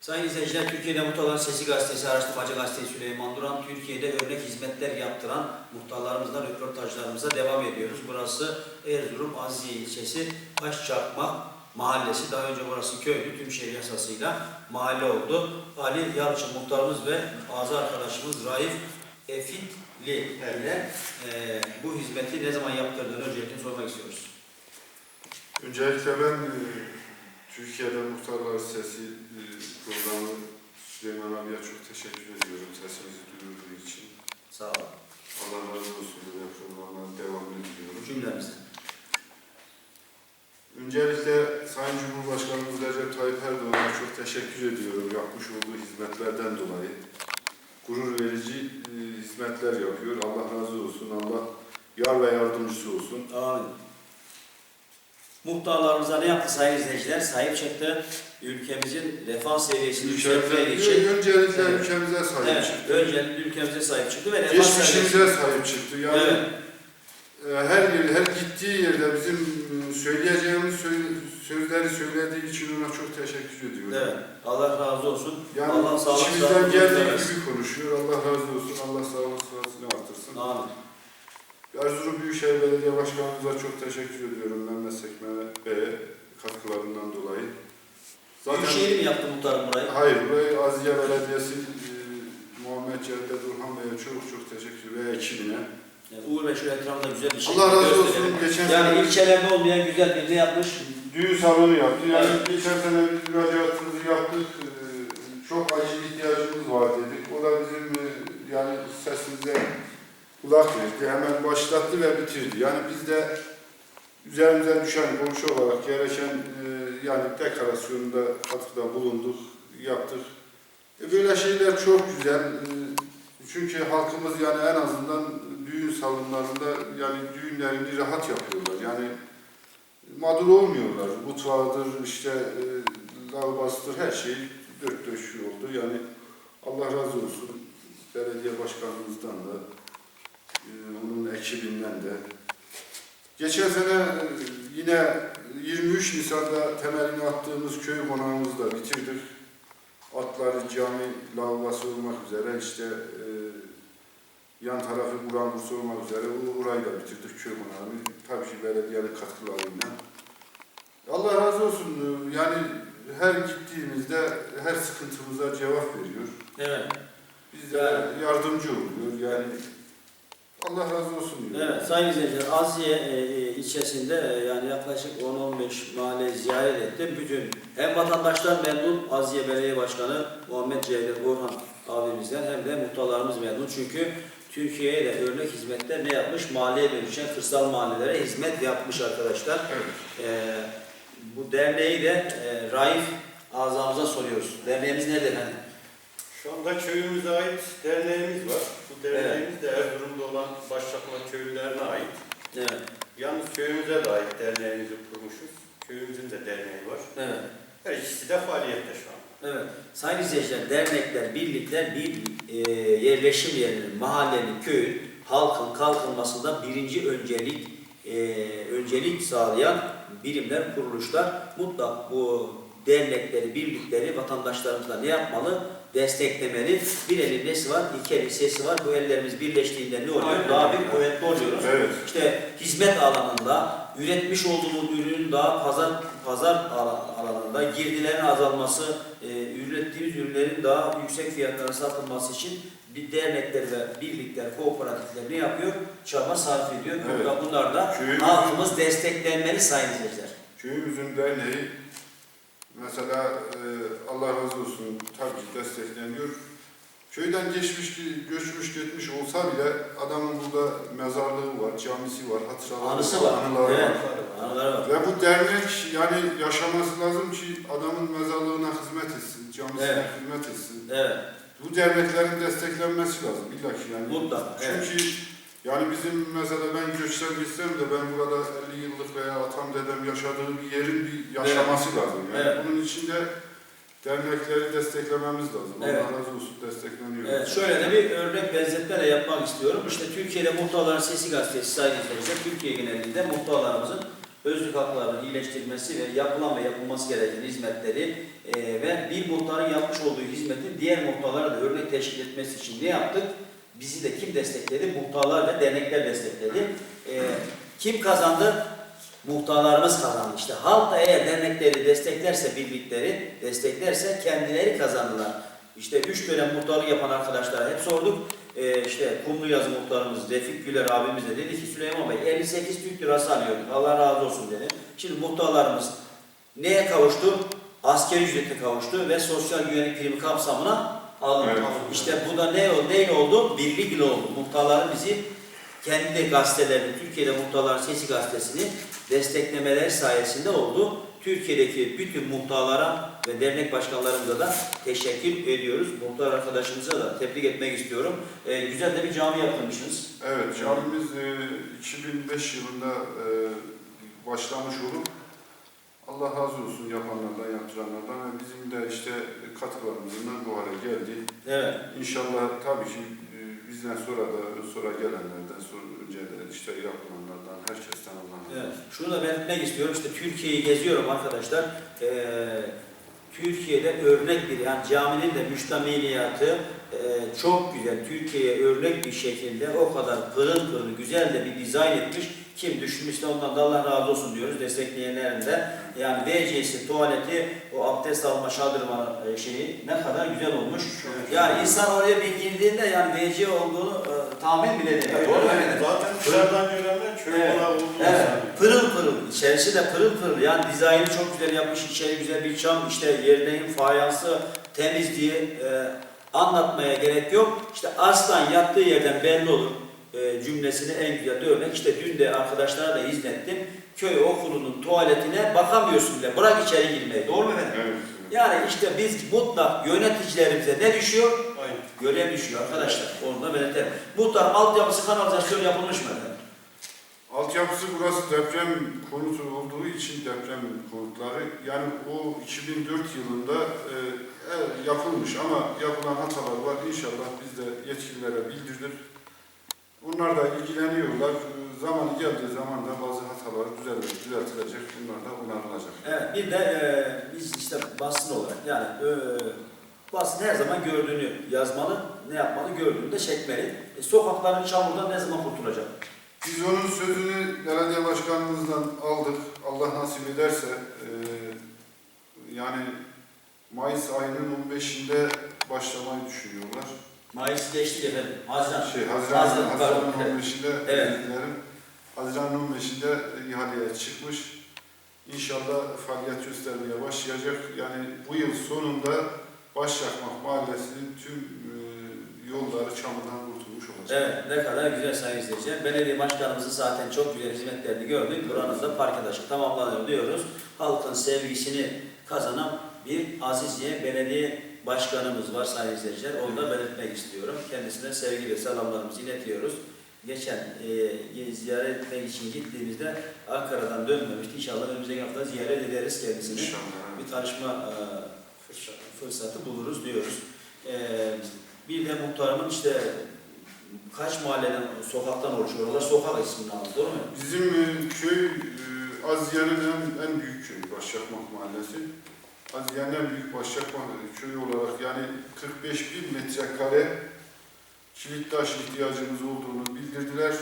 Sayın izleyiciler, Türkiye'de Muhtarlar Sesi Gazetesi, Araştırmacı Gazetesi Süleyman Duran, Türkiye'de örnek hizmetler yaptıran muhtarlarımızla röportajlarımıza devam ediyoruz. Burası Erzurum Aziye ilçesi Başçakma mahallesi. Daha önce burası köydü, tüm şehir yasasıyla mahalle oldu. Ali Yalçın muhtarımız ve bazı arkadaşımız Raif Efitli ile e, bu hizmeti ne zaman yaptırdığını öncelikle sormak istiyoruz. Öncelikle ben e, Türkiye'de Muhtarlar Sesi e, programı Süleyman abiye çok teşekkür ediyorum sesimizi duyurduğu için. Sağ olun. Allah razı olsun bu programların devamını diliyorum. Cümlemizden. Öncelikle Sayın Cumhurbaşkanımız Recep Tayyip Erdoğan'a çok teşekkür ediyorum yapmış olduğu hizmetlerden dolayı. Gurur verici e, hizmetler yapıyor. Allah razı olsun. Allah yar ve yardımcısı olsun. Amin. Muhtarlarımıza ne yaptı sayın izleyiciler? Sahip çıktı. Ülkemizin refah seviyesini yükseltmek için. Öncelikle Evet. ülkemize sahip Evet, çıktı. öncelikle ülkemize sahip çıktı ve refah seviyesi. Geçmişimize sahip çıktı. Yani Evet, e, her yer, her gittiği yerde bizim e, söyleyeceğimiz söyle- sözleri söylediği için ona çok teşekkür ediyorum. evet. Allah razı olsun. Yani Allah sağlık içimizden geldiği gibi konuşuyor. Allah razı olsun. Allah sağlık sıhhatini artırsın. Amin. Erzurum Büyükşehir Belediye Başkanımıza çok teşekkür ediyorum. Mehmet Sekme Bey'e katkılarından dolayı. Zaten Büyükşehir mi yaptı muhtarım burayı? Hayır, burayı Aziye Belediyesi e, Muhammed Cevdet Urhan Bey'e çok çok teşekkür ve ekibine. Yani Uğur Bey şu ekranda güzel bir şey Allah razı gösterelim. olsun. Geçen Yani ilçelerde olmayan güzel bir ne yapmış? düğün salonu yaptı. Yani geçen sene biz müracaatımızı yaptık. E, Çok acil ihtiyacımız var dedik. O da bizim e, yani sesimize kulak verdi. Hemen başlattı ve bitirdi. Yani biz de üzerimize düşen komşu olarak gereken e, yani dekorasyonunda katkıda bulunduk, yaptık. E, böyle şeyler çok güzel. E, çünkü halkımız yani en azından düğün salonlarında yani düğünlerini rahat yapıyorlar. Yani mağdur olmuyorlar. Mutfağıdır, işte e, her şey dört döşü oldu. Yani Allah razı olsun belediye başkanımızdan da, onun ekibinden de. Geçen sene e, yine 23 Nisan'da temelini attığımız köy konağımızı da bitirdik. Atları, cami, lavabası olmak üzere işte e, yan tarafı Buran Bursa olmak üzere o- orayı da bitirdik köy konağını. Tabii ki belediyenin katkılarıyla. Allah razı olsun. e, Yani her gittiğimizde her sıkıntımıza cevap veriyor. Evet. Yani- yardımcı oluyor. Yani Allah razı olsun diyor. Evet, sayın izleyiciler, Aziye e, e, ilçesinde e, yani yaklaşık 10-15 mahalle ziyaret ettim. Bütün hem vatandaşlar memnun, Aziye Belediye Başkanı Muhammed Cevdet Orhan abimizden hem de muhtarlarımız memnun. Çünkü Türkiye'ye de örnek hizmetler ne yapmış? Mahalleye dönüşen kırsal mahallelere hizmet yapmış arkadaşlar. Evet. E, bu derneği de e, Raif Azamıza soruyoruz. Derneğimiz nerede efendim? Şu anda köyümüze ait derneğimiz var. Bu derneğimiz de Erzurum'da olan Başçakma köylülerine ait. Evet, Yalnız köyümüze de ait derneğimizi kurmuşuz. Köyümüzün de derneği var. evet. Her ikisi de faaliyette şu an. Evet. Sayın izleyiciler, dernekler, birlikler bir e, yerleşim yerinin, mahallenin, köyün, halkın kalkınmasında birinci öncelik e, öncelik sağlayan birimler, kuruluşlar. Mutlak bu dernekleri, birlikleri vatandaşlarımızla ne yapmalı? Desteklemeli. Bir elin nesi var? İki elin sesi var. Bu ellerimiz birleştiğinde ne oluyor? Aynen. Daha bir kuvvetli oluyoruz. Evet. İşte hizmet alanında üretmiş olduğumuz ürünün daha pazar pazar ala- alanında girdilerin azalması, e, ürettiğimiz ürünlerin daha yüksek fiyatlara satılması için bir dernekler ve birlikler, kooperatifler ne yapıyor? Çaba sarf ediyor. Evet. Bunlar da halkımız desteklenmeli sayın izleyiciler. Köyümüzün derneği mesela e, Allah razı olsun tabii ki destekleniyor. Köyden geçmiş, göçmüş, gitmiş olsa bile adamın burada mezarlığı var, camisi var, hatıraları Anısı var. anıları Evet. var. Anıları var. Ve bu dernek yani yaşaması lazım ki adamın mezarlığına hizmet etsin, camisine Evet. hizmet etsin. Evet. Bu derneklerin desteklenmesi lazım illa ki yani. Mutlaka. Evet. Yani bizim mesela ben göçsem gitsem de ben burada 50 yıllık veya atam dedem yaşadığı bir yerin bir yaşaması lazım. Yani Evet. bunun için de dernekleri desteklememiz lazım. Evet. Allah razı olsun destekleniyor. Evet, şöyle de bir örnek benzetme de yapmak istiyorum. İşte Türkiye'de Muhtarların Sesi Gazetesi sayın izleyiciler, Türkiye genelinde muhtarlarımızın özlük haklarının iyileştirilmesi ve yapılan ve yapılması gereken hizmetleri e, ve bir muhtarın yapmış olduğu hizmetin diğer muhtarlara da örnek teşkil etmesi için ne yaptık? Bizi de kim destekledi? Muhtarlar ve dernekler destekledi. E, kim kazandı? Muhtarlarımız kazandı. İşte halk da eğer dernekleri desteklerse, birlikleri desteklerse kendileri kazandılar. İşte üç dönem muhtarlık yapan arkadaşlara hep sorduk. Ee, işte Kumlu yazı muhtarımız Refik Güler abimiz de dedi ki Süleyman Bey 58 Türk lirası alıyorduk. Allah razı olsun dedi. Şimdi muhtarlarımız neye kavuştu? Askeri ücrete kavuştu ve sosyal güvenlik primi kapsamına alındı. Evet. İşte bu da ne oldu? Neyle oldu? Birlik ile oldu. Muhtarların bizi kendi gazetelerini, Türkiye'de Muhtarların Sesi gazetesini desteklemeleri sayesinde oldu. Türkiye'deki bütün muhtarlara ve dernek başkanlarımıza da teşekkür ediyoruz. Muhtar arkadaşımıza da tebrik etmek istiyorum. Ee, güzel de bir cami yaptırmışsınız. Evet, camimiz e, 2005 yılında e, başlamış olup Allah razı olsun yapanlardan, yaptıranlardan ve bizim de işte katkılarımızdan bu hale geldi. Evet. İnşallah tabii ki e, bizden sonra da sonra gelenlerden, sonra önce de işte yapılanlardan, herkesten Allah razı Evet. Şunu da belirtmek istiyorum. İşte Türkiye'yi geziyorum arkadaşlar. Ee, Türkiye'de örnek bir yani caminin de müştemiliyatı e, çok güzel. Türkiye'ye örnek bir şekilde o kadar pırıl pırıl güzel de bir dizayn etmiş. Kim düşünmüşse ondan da Allah razı olsun diyoruz destekleyenlerin de. Yani VC'si, tuvaleti, o abdest alma şadırvanı e, şeyi ne kadar güzel olmuş. Yani insan oraya bir girdiğinde yani VC olduğunu e, tahmin bile edemiyor. Doğru mu efendim? Zaten dışarıdan görenler köy Evet. Evet, pırıl pırıl. İçerisi de pırıl pırıl. Yani dizaynı çok güzel yapmış. İçeri güzel bir çam, işte yerlerin fayansı temiz diye e, anlatmaya gerek yok. İşte aslan yattığı yerden belli olur e, cümlesini en güzel örnek. İşte dün de arkadaşlara da izlettim. Köy okulunun tuvaletine bakamıyorsun bile. Bırak içeri girmeyi. Doğru mu efendim? Evet. Yani işte biz mutlak yöneticilerimize ne düşüyor? Aynen. Görev düşüyor arkadaşlar. Onu da belirtelim. Muhtar altyapısı kanalizasyon yapılmış mı efendim? Altyapısı burası deprem konutu olduğu için deprem konutları yani o 2004 yılında e, e, yapılmış ama yapılan hatalar var. İnşallah biz de yetkililere bildirdik. Bunlar da ilgileniyorlar. Zamanı geldiği zaman da bazı hatalar düzelir, düzeltilecek. Bunlar da onarılacak. Evet, bir de e, biz işte basın olarak yani e, basın her zaman gördüğünü yazmalı, ne yapmalı gördüğünü de çekmeli. E, sokakların çamurdan ne zaman kurtulacak? Biz onun sözünü belediye başkanımızdan aldık. Allah nasip ederse e, yani Mayıs ayının 15'inde başlamayı düşünüyorlar. Mayıs geçti efendim. Haziran. Şey, Haziran, Haziran, Haziran'ın pardon. 15'inde Evet. özür dilerim. Haziran'ın 15'inde ihaleye çıkmış. İnşallah faaliyet göstermeye başlayacak. Yani bu yıl sonunda Başyakmak Mahallesi'nin tüm e, yolları çamurdan kurtulmuş olacak. Evet, ne kadar güzel sayın izleyiciler. Belediye başkanımızın zaten çok güzel hizmetlerini gördük. Buranın da park adaşı tamamlanıyor diyoruz. Halkın sevgisini kazanan bir Aziziye Belediye Başkanımız var sayın izleyiciler. Onu da belirtmek istiyorum. Kendisine sevgi ve selamlarımızı iletiyoruz. Geçen e, ziyaret etmek için gittiğimizde Ankara'dan dönmemişti. İnşallah önümüzdeki hafta ziyaret ederiz kendisini. İnşallah. Bir tanışma e, fırsatı, buluruz diyoruz. E, bir de muhtarımın işte kaç mahalleden, sokaktan oluşuyor. Orada sokak ismini aldı, doğru mu? Bizim e, köy e, Aziye'nin en, en büyük köyü Başyakmak Mahallesi. Aziye'nin en büyük Başyakmak köyü olarak yani 45 bin metrekare kilit taş ihtiyacımız olduğunu bildirdiler.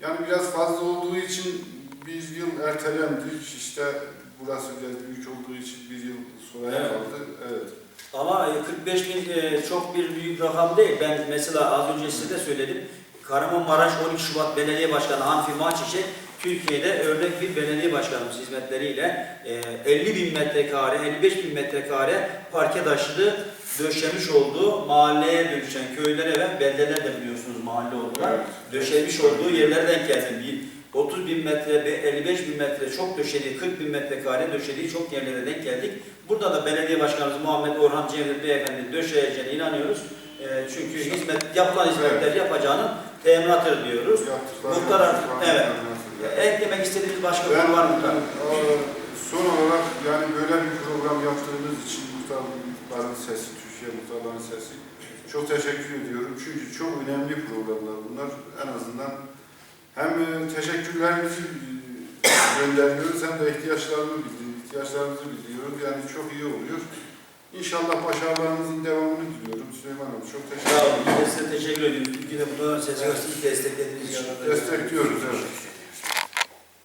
Yani biraz fazla olduğu için bir yıl ertelendik. İşte burası biraz büyük olduğu için bir yıl sonraya Evet. kaldı. Evet. Ama e, 45 bin e, çok bir büyük rakam değil. Ben mesela az önce size de söyledim. Kahramanmaraş 12 Şubat Belediye Başkanı Hanfi Maçişek Türkiye'de örnek bir belediye başkanımız hizmetleriyle e, 50 bin metrekare, 55 bin metrekare parke taşlı döşemiş olduğu mahalleye dönüşen köylere ve beldeler de biliyorsunuz mahalle. Evet. Döşemiş olduğu yerlere denk geldim. Bir 30 bin metre, 55 bin metre çok döşediği, 40 bin metrekare döşediği çok yerlere denk geldik. Burada da belediye başkanımız Muhammed Orhan Cevdet Beyefendi döşeyeceğine inanıyoruz. Ee, çünkü hizmet, yapılan hizmetler yapacağının teminatıdır diyoruz. Muhtar yaptıklar, evet. Eklemek istediğiniz başka Ben konu var mı? e, son olarak yani böyle bir program yaptığınız için muhtarların sesi, Türkiye muhtarların sesi çok teşekkür ediyorum. Çünkü çok önemli programlar bunlar. En azından hem e, teşekkürlerimizi e, gönderiyoruz hem de ihtiyaçlarını bildiriyoruz, ihtiyaçlarımızı bildiriyoruz. Yani çok iyi oluyor. İnşallah başarılarınızın devamını diliyorum Süleyman Hanım. Çok teşekkür Sağ olun. ederim. Biz de size teşekkür ediyoruz. Türkiye'de Muhtarların Sesi Gazetesi'ni desteklediğiniz için. Destekliyoruz. Evet.